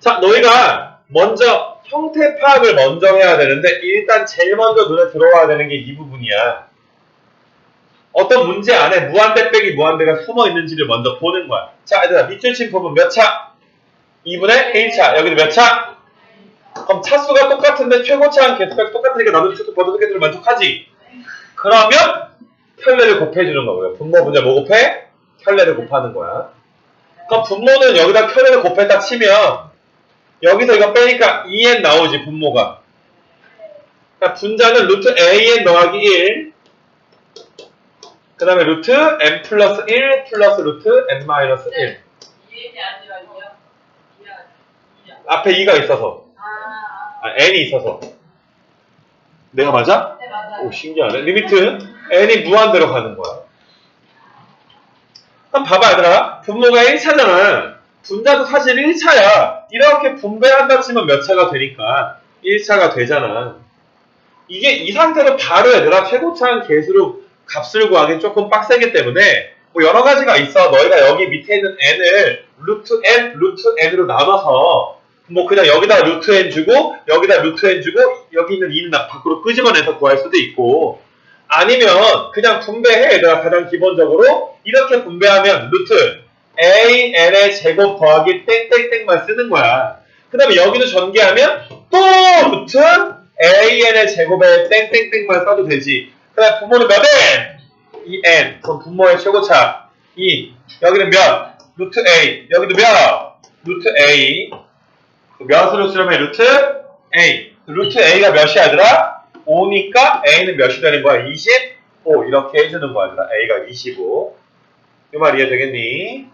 자, 너희가 먼저 형태 파악을 먼저 해야 되는데 일단 제일 먼저 눈에 들어와야 되는 게 이 부분이야. 어떤 문제 안에 무한대 빼기 무한대가 숨어 있는지를 먼저 보는 거야. 자, 얘들아, 밑줄 친 부분 몇 차? 2분의 1차. 여기는 몇 차? 그럼 차수가 똑같은데 최고차랑 개수가 똑같으니까 나도 최소 버드 개수를 만족하지? 그러면 편례를 곱해주는 거고요. 분모 분자 뭐 곱해? 편례를 곱하는 거야. 그럼 분모는 여기다 편례를 곱했다 치면 여기서 이거 빼니까 2n 나오지 분모가. 그러니까 분자는 루트 an 더하기 1. 그 다음에 루트 n 플러스 1 플러스 루트 n 마이너스 1. 이해이 아니라 이요? 이해 이해. 앞에 2가 있어서. 아, 아, n이 있어서. 내가 맞아? 네 맞아요. 오, 신기하네. 리미트 n이 무한대로 가는 거야. 그럼 봐봐, 얘들아. 분모가 1차잖아. 분자도 사실 1차야. 이렇게 분배한다 치면 몇 차가 되니까 1차가 되잖아. 이게 이 상태로 바로 얘들아 최고차한 개수로 값을 구하기 조금 빡세기 때문에 뭐 여러 가지가 있어. 너희가 여기 밑에 있는 n을 루트 n, 루트 n으로 나눠서 뭐 그냥 여기다 루트 n 주고 여기다 루트 n 주고 여기 있는 2는 나 밖으로 끄집어내서 구할 수도 있고 아니면 그냥 분배해 얘들아 가장 기본적으로 이렇게 분배하면 루트 a n의 제곱 더하기 땡땡땡만 쓰는 거야 그 다음에 여기도 전개하면 또 루트 a n의 제곱에 땡땡땡만 써도 되지 그 다음에 부모는 몇 n? 2n 그럼 분모의 최고차 2 여기는 몇? 루트 a 여기도 몇? 루트 a 몇으로 쓰려면 루트 A. 루트 A가 몇이야, 얘들아? 5니까 A는 몇이 되는 거야? 25. 이렇게 해주는 거야, 얘들아. A가 25. 이 말 이해되겠니?